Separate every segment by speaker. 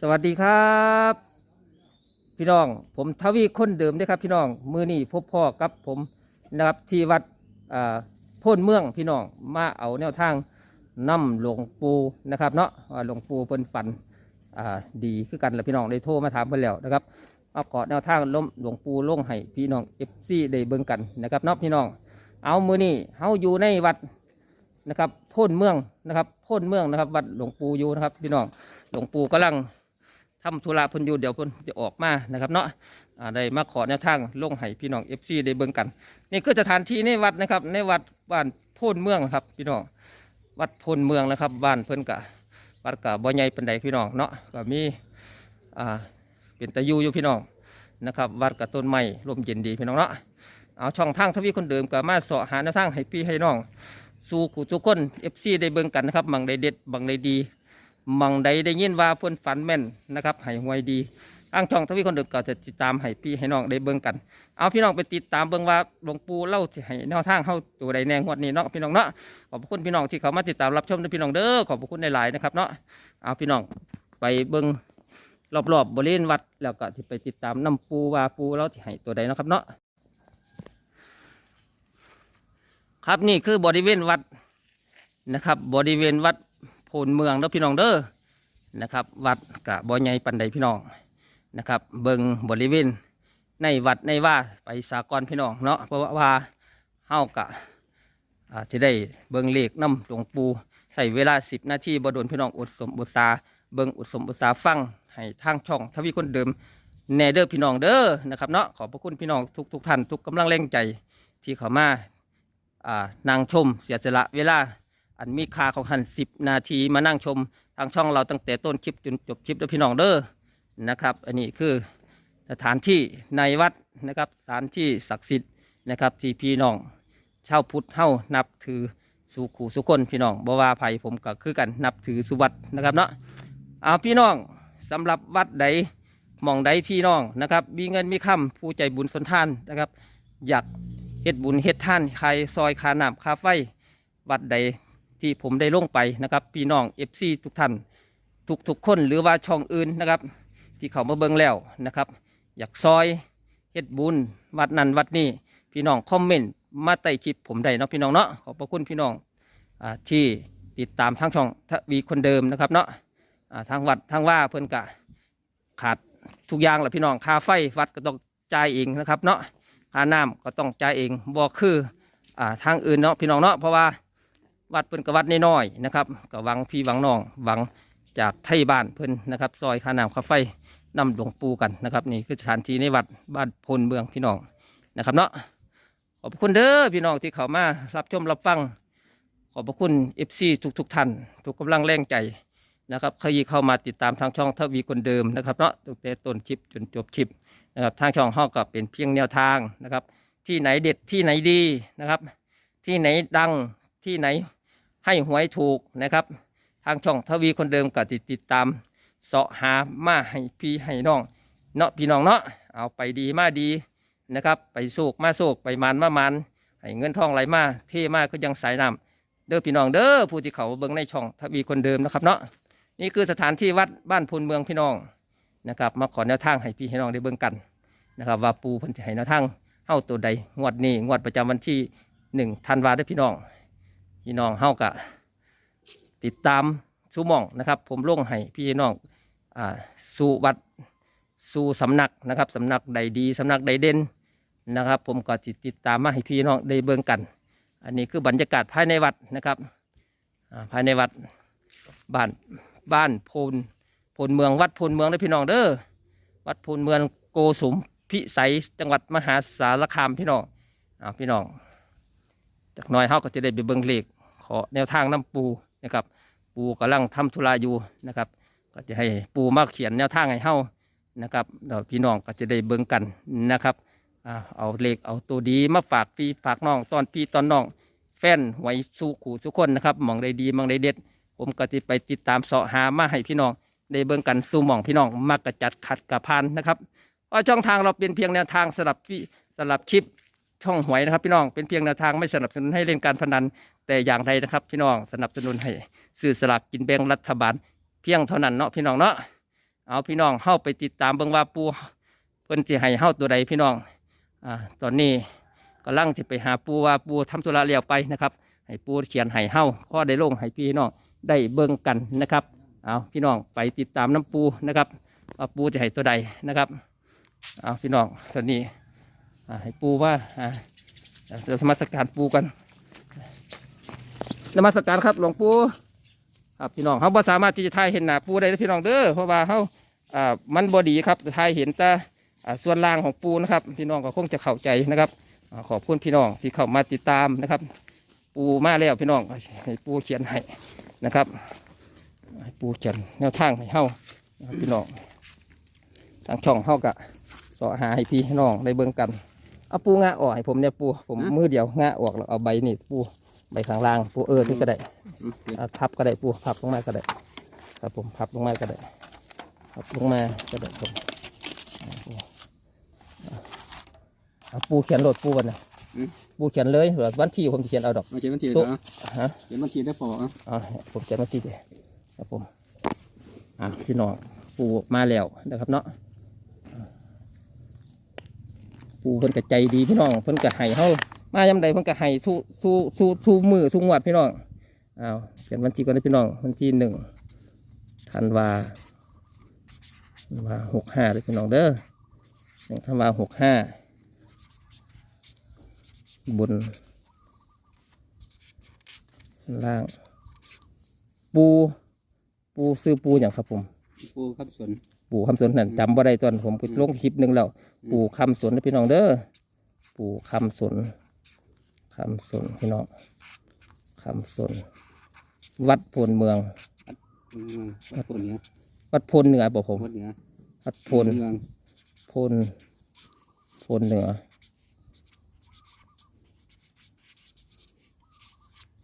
Speaker 1: สวัสดีครับ พี่น้องผมทวีคนเดิมด้อครับ พี่น้องมือนี้พบพ่อกับผมนะครับที่วัดอ่าพ่นเมืองพี่น้องมาเอาแนวทางนํหลวงปูนะครับเนาะหลวงปูเพิ่นฝันอ่าดีคือกันแหละพี่น้องได้โทรมาถามเพิ่นแล้วนะครับมาเกาะแนวทางล้มหลวงปูลงให้พี่น้องเอฟซีได้เบิ่งกันนะครับเนาะพี่น้อง เอามือนี้เฮาอยู่ในวัดนะครับพ่นเมืองนะครับพ่นเมืองนะครับ วัดหลวงปูอยู่นะครับ พี่น้องหลวงปูกำลัง ทำธุระเพิ่นอยู่เดี๋ยวเพิ่นจะออกมานะครับเนาะได้มาขอแนวทางลงให้พี่น้องเอฟซีได้เบิ่งกัน นี่คือสถานที่ในวัดนะครับ ในวัดบ้านโพนเมืองครับ พี่น้องวัดโพนเมืองนะครับ บ้านเพิ่นกะวัดกะบ่ใหญ่ปานใดพี่น้องเนาะก็มีอ่าเป็นตะยูอยู่พี่น้องนะครับวัดกับต้นไม้ร่มเย็นดีพี่น้องเนาะเอาช่องทางทวีคนเดิมก็มาเสาะหาแนวทางให้พี่ให้น้อง สู่ขู่ทุกคนเอฟซีได้เบิ่งกันนะครับบังใดเด็ดบังใดดี มังใดได้ยินว่าเพิ่นฝันแม่นนะครับให้หวยดีทางช่องทวีคนเดึกก็จะติดตามให้พี่ให้น้องได้เบิ่งกัน เอาพี่น้องไปติดตามเบิ่งว่าหลวงปู่เล่าสิให้แนวทางเข้าตัวใดแนงวดนี้เนาะพี่น้องเนาะขอบคุณพี่น้องที่เขามาติดตามรับชมด้วยพี่น้องเด้อขอบคุณในหลายๆนะครับเนาะเอาพี่น้องไปเบิ่งรอบๆบริเวณวัดแล้วก็ที่ไปติดตามน้ำปูว่าปูเล่าสิให้ตัวใดนะครับเนาะครับนี่คือบริเวณวัดนะครับ บริเวณวัด โพนเมืองเด้อพี่น้องเด้อนะครับ วัดกะบ่อใหญ่ปันใดพี่น้องนะครับ เบิงบริเวณในวัดในว่าไปสากรพี่น้องเนาะเพราะว่าเฮากะจะได้เบิงเลขน้ำหลวงปู่ใส่เวลาสิบนาทีบดนพี่น้องอุดสมอุตสาเบิงอุดสมอุตสาฟังให้ทางช่องทวีคนเดิมแน่เด้อพี่น้องเด้อนะครับเนาะขอบพระคุณพี่น้องทุกทุกท่านทุกกำลังแรงใจที่เข้ามาอ่านางชมเสียสละเวลา อันมีค่าของหันสิบนาทีมานั่งชมทางช่องเราตั้งแต่ต้นคลิปจนจบคลิปด้วพี่น้องเด้อนะครับ อันนี้คือสถานที่ในวัดนะครับสถานที่ศักดิ์สิทธิ์นะครับที่พี่น้องชาวพุทธเฮานับถือสู่ขู่สุคนพี่น้องบว่าภัยผมก็คือกันนับถือสุวัดนะครับเนาะเอาพี่น้องสำหรับวัดใดหมองใดพี่น้องนะครับ มีเงินมีคำผู้ใจบุญสนท่านนะครับ อยากเฮ็ดบุญเฮ็ดท่านใครซอยคาหน้ำคาไฟวัดใด ที่ผมได้ลงไปนะครับ พี่น้องเอฟซีทุกท่านทุกทุกๆคนหรือว่าช่องอื่นนะครับ ที่เขามาเบิ่งแล้วนะครับ อยากซอยเฮ็ดบุญวัดนั้นวัดนี้พี่น้องคอมเมนต์มาใต้คลิปผมได้เนาะพี่น้องเนาะขอบพระคุณพี่น้องอที่ติดตามทางช่องทวีคนเดิมนะครับเนาะทางวัดทางว่าเพิ่นกะขาดทุกอย่างแหละพี่น้องค่าไฟวัดก็ต้องจ่ายเองนะครับ เนาะค่าน้ำก็ต้องจ่ายเองบ่คืออ่าทางอื่นเนาะพี่น้องเนาะเพราะว่า วัดเพิ่นกับวัดน้อยๆนะครับก็หวังพี่หวังน้องหวังจากไทยบ้านเพิ่นนะครับ ซอยค่าน้ำค่าไฟนำหลวงปู่กันนะครับ นี่คือสถานที่ในวัดบ้านพลเมืองพี่น้องนะครับเนาะขอบคุณเด้อพี่น้องที่เข้ามารับชมรับฟัง ขอบคุณเอฟซีทุกๆท่านทุกกำลังแรงใจนะครับใครเข้ามาติดตามทางช่องทวีคนเดิมนะครับเนาะตั้งแต่ต้นคลิปจนจบคลิปนะครับทางช่องห้องก็เป็นเพียงแนวทางนะครับ ที่ไหนเด็ดที่ไหนดีนะครับ ที่ไหนดังที่ไหน ให้หวยถูกนะครับ ทางช่องทวีคนเดิมก็ติดติดตามเสาะหามาให้พี่ให้น้องเนาะพี่น้องเนาะเอาไปดีมาดีนะครับ ไปโศกมาโศกไปมันมามันให้เงินทองไหลมาเท่มากก็ยังสายน้ำเด้อพี่น้องเด้อผู้ที่เขาเบิ่งในช่องทวีคนเดิมนะครับเนาะนี่คือสถานที่วัดบ้านพลเมืองพี่น้องนะครับ มาขอแนวทางให้พี่ให้น้องได้เบิ่งกันนะครับว่าปูพันธิให้แนวทางเฮ้าตัวใดงวดนี้งวดประจำวันที่หนึ่งธันวาเด้พี่น้อง พี่น้องเฮากะติดตามสู่มองนะครับ ผมลงให้พี่น้องอ่าสู่วัดสู่สำนักนะครับสำนักใดดีสำนักใดเด่นนะครับ ผมก็ติดติดตามมาให้พี่น้องได้เบิ่งกัน อันนี้คือบรรยากาศภายในวัดนะครับภายในวัดบ้านบ้านโพนโพนเมืองวัดโพนเมืองเด้อพี่น้องเด้อวัดโพนเมืองโกสุมพิสัยจังหวัดมหาสารคามพี่น้องอ่าพี่น้องจากน้อยเฮาก็จะได้ไปเบิ่งเลข ขอแนวทางน้ำปูนะครับ ปูกำลังทำธุระอยู่นะครับ ก็จะให้ปูมาเขียนแนวทางให้เฮานะครับเดี๋ยวพี่น้องก็จะได้เบิ่งกันนะครับเอาเลขเอาตัวดีมาฝากพี่ฝากน้องตอนพี่ตอนน้อง แฟนหวยสู้ขู่ทุกคนนะครับหมองใดดีหมองใดเด็ด ผมก็จะไปติดตามเสาะหามาให้พี่น้องได้เบิ่งกันสู่หมองพี่น้องมักกระจัดขัดกระพานนะครับเพราะช่องทางเราเป็นเพียงแนวทางสลับพี่สลับคลิปช่องหวยนะครับพี่น้องเป็นเพียงแนวทางไม่สนับสนุนให้เล่นการพนัน แต่อย่างใดนะครับ พี่น้องสนับสนุนให้ซื้อสลากกินแบ่งรัฐบาล เพียงเท่านั้นเนาะพี่น้องเนาะเอาพี่น้องเข้าไปติดตามเบิ่งว่าปูเพิ่นสิให้เฮาตัวใดพี่น้องอ่าตอนนี้กำลังจะไปหาปูว่าปูทำธุระเลี้ยวไปนะครับ ให้ปูเขียนให้เฮาข้อได้ลงให้พี่น้องได้เบิ่งกันนะครับเอาพี่น้องไปติดตามน้ำปูนะครับว่าปูจะให้ตัวใดนะครับเอาพี่น้องตอนนี้อ่าให้ปูว่าอ่าเราสมัสการปูกัน นมัสการครับหลวงปู่ครับพี่น้องเขาบ่สามารถที่จะทายเห็นหน้าปูได้เด้อพี่น้องเด้อเพราะว่าเขาอ่ามันบอดีครับทายเห็นแต่อ่าส่วนล่างของปูนะครับ พี่น้องก็คงจะเข้าใจนะครับอ่าขอบคุณพี่น้องที่เข้ามาติดตามนะครับ ปูมาแล้วพี่น้องให้ปูเขียนให้นะครับให้ปูเขียนแนวทางให้เฮานะครับพี่น้องทางช่องเฮากะสอหาให้พี่น้องได้เบิ่งกันเอาปูงาออกให้ผมเนี่ยปูผมมือเดียวงาออกแล้วเอาใบนี่ปู ใบข้างล่างปูเออนี่ก็ได้อะพับก็ได้ปูพับลงมาก็ได้ครับผมพับลงมาก็ได้พับลงมาก็ได้ผมเอาปูเขียนโหลดปูวันนะ
Speaker 2: อืม
Speaker 1: ปูเขียนเลยหรือวันที่ผมจะเขียนเอาดอก
Speaker 2: มาเขียนบัญชี
Speaker 1: ตุ๊
Speaker 2: เนาะ
Speaker 1: ฮะ
Speaker 2: เขียนบัญชีได้พออะ
Speaker 1: อ่าผมเขียนวันที่เดียวครับผมอ่าพี่น้องปูมาแล้วนะครับเนาะอ่าปูเพิ่นก็ใจดีพี่น้องเพิ่นก็ให้เฮา มายามใดเพิ่นก็ให้สู้สู้สู้สู้มือสู้งวดพี่น้องอ้าวเขียนวันที่ก่อนนะพี่น้องวันที่หนึ่งธันวาธันวาหกห้าเลยพี่น้องเด้อหนึ่งธันวาหกห้าบน ล่าง ปู ปูซื้อปูอย่างครับผม
Speaker 2: ปูครับสวน
Speaker 1: ปูคำสนนั่นจำบ่ได้ตอนผมไปลงคลิปหนึ่งแล้ว
Speaker 2: อืม
Speaker 1: ปูคำสนนะพี่น้องเด้อ ปูคำสน คำสนพี่น้องคำสน วัดโพนเมือง
Speaker 2: อืมวัดโพนเหนือ
Speaker 1: วัดโพนเหนือบอกผม
Speaker 2: วัดเหนือ
Speaker 1: วัดโพน
Speaker 2: เมือง
Speaker 1: โพนโพนเหนือ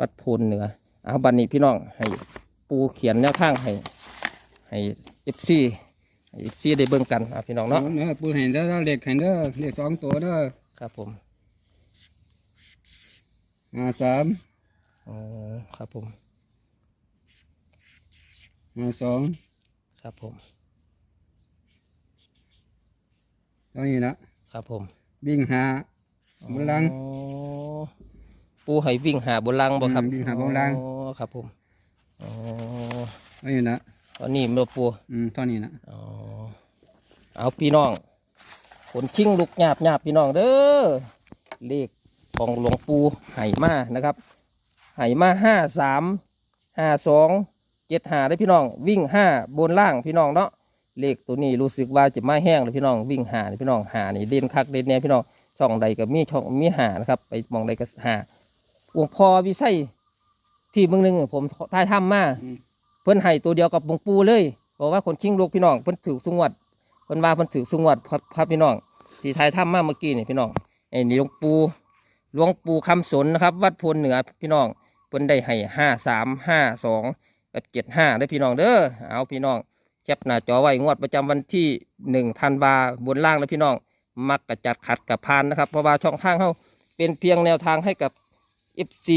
Speaker 1: วัดโพนเหนือเอาบันนี้พี่น้องให้ปูเขียนแนวทางให้ให้เอฟซีเอฟซีได้เบิ่งกันอะพี่น้องเนาะ
Speaker 2: เนาะปูเห็นเด้อเลขเห็นเด้อเลขสองตัวเด้อ
Speaker 1: ครับผม
Speaker 2: ห้าสาม
Speaker 1: อ๋อครับผม
Speaker 2: ห้าสอง
Speaker 1: ครับผม
Speaker 2: เท่านี้นะครับ
Speaker 1: ผม
Speaker 2: วิ่งหาบนหลัง
Speaker 1: อ๋อปูให้วิ่งหาบนลังบ่ครับ
Speaker 2: อืมวิ่งหาบนลัง
Speaker 1: อ๋อครับผมอ๋อ
Speaker 2: เท่านี้นะ
Speaker 1: ตอนนี้มันปู
Speaker 2: อืมเท่านี้นะ
Speaker 1: อ๋อเอาพี่น้องขนชิงลุกหยาบหยาบพี่น้องเด้อเลข ของหลวงปู่ไหมานะครับไหมาห้าสามห้าสองเจ็ดหาได้พี่น้อง วิ่งห้าบนล่างพี่น้องเนาะเลขตัวนี้รู้สึกว่าจะมาแห้งเลยพี่น้องวิ่งหานี่พี่น้องหานี่เด่นคักเด่นแน่พี่น้องช่องใดก็มีช่องมีหานะครับ ไปมองใดก็หาหลวงพ่อวิไสที่เมืองหนึงผมท้ายถ้ำมา
Speaker 2: อืม
Speaker 1: เพิ่นให้ตัวเดียวกับหลวงปู่เลยบอกว่าคนชิงลูกพี่น้องเพิ่นถือสุงวดเพิ่นว่าเพิ่นถือสุงวดครับครับพี่น้องที่ไทยถ้ำมาเมื่อกี้นี่พี่น้องไอ้นี่หลวงปู่ หลวงปู่คำสนนะครับ วัดโพนเหนือพี่น้องเพิ่นได้ให้ห้าสามห้าสองกับเจ็ดห้าได้พี่น้องเด้อเอาพี่น้องแคปหน้าจอไว้งวดประจำวันที่หนึ่งธันวาบนล่างนะพี่น้อง มักกระจัดขัดกับพานนะครับเพราะว่าช่องทางเขาเป็นเพียงแนวทางให้กับ FC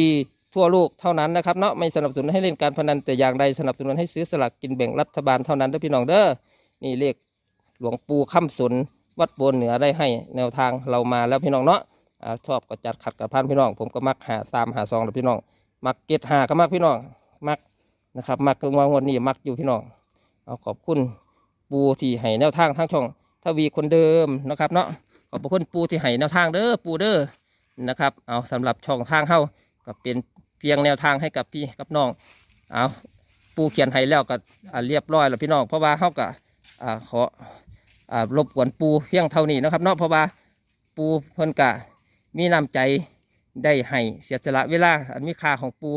Speaker 1: ทั่วโลกเท่านั้นนะครับเนาะไม่สนับสนุนให้เล่นการพนันแต่อย่างใดสนับสนุนให้ซื้อสลากกินแบ่งรัฐบาลเท่านั้นเด้อพี่น้องเด้อนี่เลขหลวงปู่คำสนวัดโบนเหนือได้ให้แนวทางเรามาแล้วพี่น้องเนาะ อ่าชอบก็จัดขัดกับพันพี่น้อง ผมก็มักหาตามหาซองแล้วพี่น้อง มักเก็ตหาก็มักพี่น้อง มักนะครับ มักเกินวางวันนี้มักอยู่พี่น้องเอาขอบคุณปูที่ให้แนวทางทางช่องทวีคนเดิมนะครับเนาะขอบคุณปูที่ให้แนวทางเด้อปูเด้อนะครับเอาสำหรับช่องทางเข้าก็เป็นเพียงแนวทางให้กับพี่กับน้องเอาปูเขียนให้แล้วก็เรียบร้อยแล้วพี่น้องเพราะว่าเขาก็ขอรบกวนปูเพียงเท่านี้นะครับเนาะเพราะว่าปูเพิ่นกะ มีน้ำใจได้ให้เสียสละเวลาอันมีค่าของปู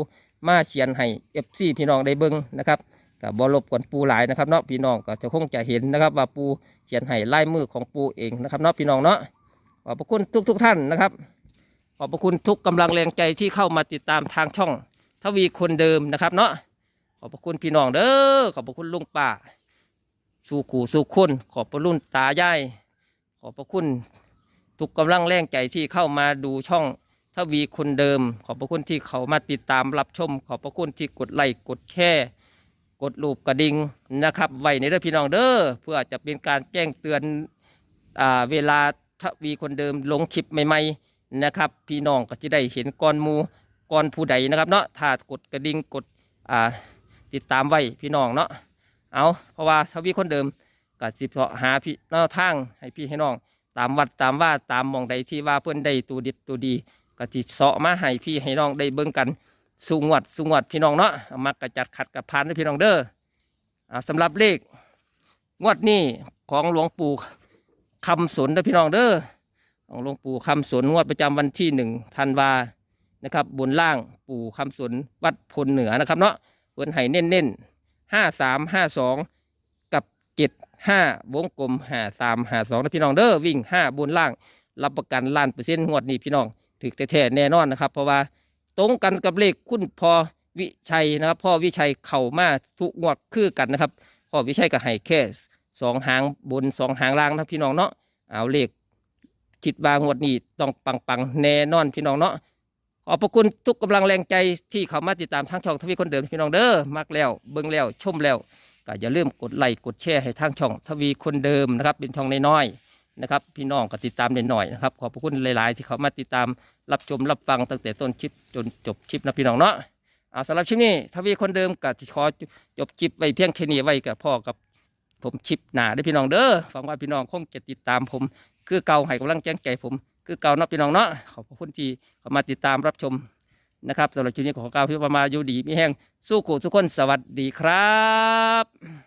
Speaker 1: มาเขียนให้เอฟซีพี่น้องได้เบิ่งนะครับกับบรบกวนปูหลายนะครับเนาะพี่น้องก็จะคงจะเห็นนะครับ ว่าปูเขียนให้ลายมือของปูเองนะครับเนาะพี่น้องเนาะขอบพระคุณทุกๆท่านนะครับ ขอบพระคุณทุกกำลังแรงใจที่เข้ามาติดตามทางช่อง ทวีคนเดิมนะครับ เนาะขอบพระคุณพี่น้องเด้อขอบพระคุณลุงป้าสู่ขู่สู่คนขอบพระรุ่นตายายขอบพระคุณ ทุกกำลังแรงใจที่เข้ามาดูช่องทวีคนเดิม ขอบพระคุณที่เขามาติดตามรับชม ขอบพระคุณที่กดไลค์กดแชร์กดรูปกระดิ่งนะครับ ไว้ในเด้อพี่น้องเด้อเพื่อจะเป็นการแจ้งเตือนอ่าเวลาทวีคนเดิมลงคลิปใหม่ๆนะครับ พี่น้องก็จะได้เห็นก่อนมูก่อนผู้ใดนะครับเนาะถ้ากดกระดิ่งกดอ่าติดตามไว้พี่น้องเนาะเอาเพราะว่าทวีคนเดิมก็สิเพาะหาพี่แนวทางให้พี่ให้น้อง ตามวัดตามว่าตามมองใดที่ว่าเพื่อนได้ตัวดิดตัวดีก็จิเสาะมาให้พี่ให้น้องได้เบิ่งกันสูงวัดสูงวัดพี่น้องเนาะเอามักกระจัดขัดกับพานให้พี่น้องเด้ออ่าสำหรับเลขงวดนี้ของหลวงปู่คำสนเด้อพี่น้องเด้อของหลวงปู่คำสนงวดประจำวันที่หนึ่งธันวานะครับบนล่างปู่คำสนวัดพลเหนือนะครับเนาะเพิ่นให้เน้นๆห้าสามห้าสองกับเจ็ด ห้าวงกลมห้าสามห้าสองนะพี่น้องเด้อวิ่งห้าบนล่าง รับประกันล้านเปอร์เซ็นต์งวดนี้พี่น้องถึกแท้แน่นอนนะครับ เพราะว่าตรงกันกับเลขคุณพ่อวิชัยนะครับ พ่อวิชัยเข่ามาทุกงวดคือกันนะครับพ่อวิชัยก็ให้แค่สองหางบนสองหางล่างนะพี่น้องเนาะเอาเลขคิดว่างวดนี้ต้องปังๆแน่นอนพี่น้องเนาะขอบพระคุณทุกกำลังแรงใจที่เขามาติดตามทางช่องทวีคนเดิมพี่น้องเด้อมักแล้วเบิ่งแล้วชมแล้ว ก็อย่าลืมกดไลค์กดแชร์ให้ทางช่องทวีคนเดิมนะครับ เป็นช่องน้อยๆนะครับ พี่น้องก็ติดตามเด่นหน่อยนะครับขอบพระคุณหลายๆ ที่เขามาติดตามรับชมรับฟังตั้งแต่ต้นคลิปจนจบคลิปนะพี่น้องเนาะเอาสำหรับคลิปนี้ทวีคนเดิมก็ขอจบคลิปไว้เพียงแค่นี้ไว้กับพ่อกับผมคลิปหนาได้พี่น้องเด้อฟังว่าพี่น้องคงจะติดตามผม คือเก่าให้กำลังแจ้งใจผม คือเก่านะพี่น้องเนาะขอบคุณที่เขามาติดตามรับชม นะครับสำหรับชุดนี้ขอกล่าวเพี่ประมาณอยู่ดีมีแห้งสู้กูทุกคนสวัสดีครับ